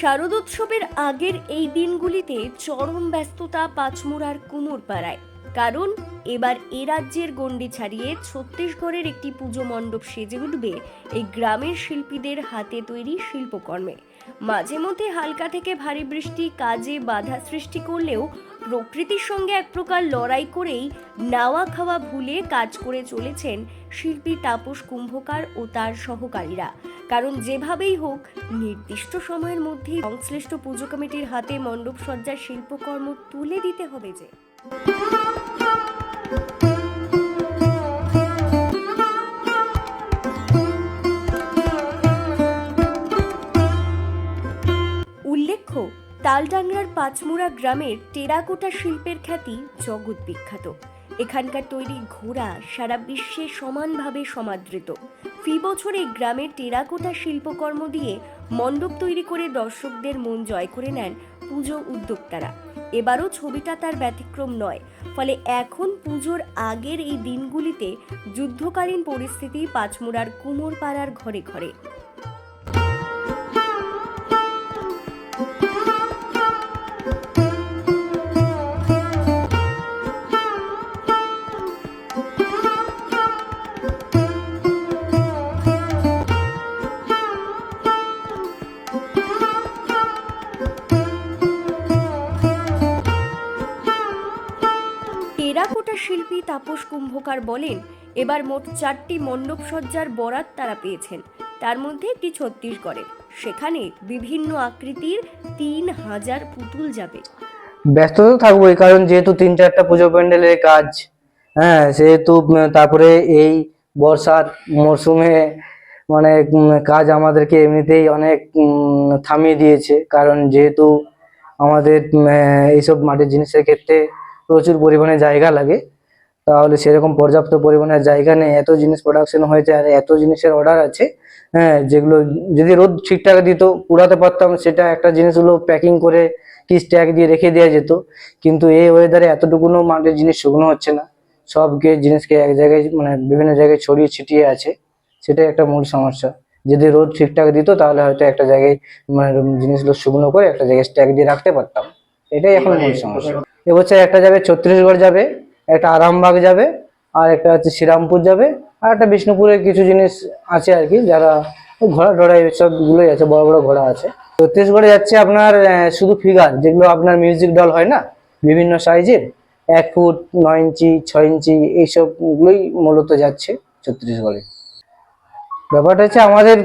শারদোৎসবের আগের এই দিনগুলিতে চরম ব্যস্ততা পাঁচমুড়ার কুমোরপাড়ায়। কারণ এবার এ রাজ্যের গণ্ডি ছাড়িয়ে ছত্তিশগড়ের একটি পুজো মণ্ডপ সেজে উঠবে এই গ্রামের শিল্পীদের হাতে তৈরি শিল্পকর্মে। মাঝে মধ্যে হালকা থেকে ভারী বৃষ্টি কাজে বাধা সৃষ্টি করলেও প্রকৃতির সঙ্গে এক প্রকার লড়াই করেই নাওয়া খাওয়া ভুলে কাজ করে চলেছেন শিল্পী তাপস কুম্ভকার ও তার সহকারীরা। কারণ যেভাবেই হোক, নির্দিষ্ট সময়ের মধ্যেই সংশ্লিষ্ট পুজো কমিটির হাতে মণ্ডপ সজ্জার শিল্পকর্ম তুলে দিতে হবে যে। উল্লেখ্য তালডাংরার পাঁচমুড়া গ্রামের টেরাকোটা শিল্পের খ্যাতি জগৎ বিখ্যাত। এখানকার তৈরি ঘোড়া সারা বিশ্বে সমানভাবে সমাদৃত। ফি বছর এই গ্রামের টেরাকোটা শিল্পকর্ম দিয়ে মণ্ডপ তৈরি করে দর্শকদের মন জয় করে নেন পুজো উদ্যোক্তারা। এবারও ছবিটা তার ব্যতিক্রম নয়, ফলে এখন পুজোর আগের এই দিনগুলিতে যুদ্ধকালীন পরিস্থিতি পাঁচমুড়ার কুমোরপাড়ার ঘরে ঘরে। শিল্পী তাপস কুম্ভকার বলেন, এবার মোট চারটি মণ্ডপ সজ্জার বরাত তারা পেয়েছেন। তার মধ্যে একটি ছত্তিশগড়ে সেখানে বিভিন্ন আকৃতির তিন হাজার পুতুল যাবে। ব্যস্ত তো থাকবোই, কারণ যেহেতু তিন চারটা পুজো প্যান্ডেলের কাজ হ্যাঁ সেহেতু তারপরে এই বর্ষার মরশুমে মানে কাজ আমাদেরকে এমনিতেই অনেক থামিয়ে দিয়েছে। কারণ যেহেতু আমাদের এইসব মাটির জিনিসের ক্ষেত্রে প্রচুর পরিমাণে জায়গা লাগে। তাহলে সেরকম পর্যাপ্ত পরিমাণে জায়গা নেই। এত জিনিস প্রোডাকশন হয়েছে আর এত জিনিসের অর্ডার আছে হ্যাঁ যেগুলো যদি রোদ ঠিকঠাক দিত, পুরাতে পারতাম, সেটা একটা জিনিসগুলো প্যাকিং করে কি স্ট্যাক দিয়ে রেখে দেওয়া যেত। কিন্তু এই ওয়েদারে এতটুকুনো মাটির জিনিস শুকনো হচ্ছে না। সবকে জিনিসকে এক জায়গায় মানে বিভিন্ন জায়গায় ছড়িয়ে ছিটিয়ে আছে। সেটাই একটা মূল সমস্যা। যদি রোদ ঠিকঠাক দিত, তাহলে হয়তো একটা জায়গায় মানে জিনিসগুলো শুকনো করে একটা জায়গায় স্ট্যাক দিয়ে রাখতে পারতাম। এটাই এখন মূল সমস্যা। এবছর একটা যাবে ছত্তিশগড় যাবে, একটা আরামবাগ যাবে, আর একটা হচ্ছে শ্রীরামপুর যাবে, আর একটা বিষ্ণুপুরের কিছু জিনিস আছে আর কি যারা ঘোড়া টোড়া এইসব আছে, বড় বড় ঘোড়া আছে। ছত্তিশগড়ে যাচ্ছে আপনার শুধু ফিগার যেগুলো আপনার মিউজিক ডল হয় না, বিভিন্ন সাইজের এক ফুট, নয় ইঞ্চি, ছয় ইঞ্চি, এইসবগুলোই মূলত যাচ্ছে ছত্তিশগড়ে। ব্যাপারটা হচ্ছে আমাদের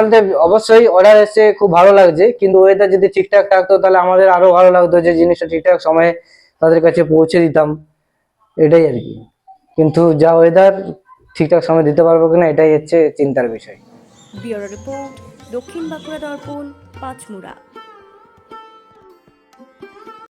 আলতে অবশ্যই অর্ডার এসে খুব ভালো লাগছে। কিন্তু ওয়েদার যদি ঠিকঠাক থাকতো, তাহলে আমাদের আরও ভালো লাগতো যে জিনিসটা ঠিকঠাক সময়ে তাদের কাছে পৌঁছে দিতাম। এটাই আর কি। কিন্তু যা ওয়েদার ঠিকঠাক সময় দিতে পারব কিনা, এটাই হচ্ছে চিন্তার বিষয়। রিপোর্ট, দক্ষিণ বাঁকুড়া দর্পণ, পাঁচমুড়া।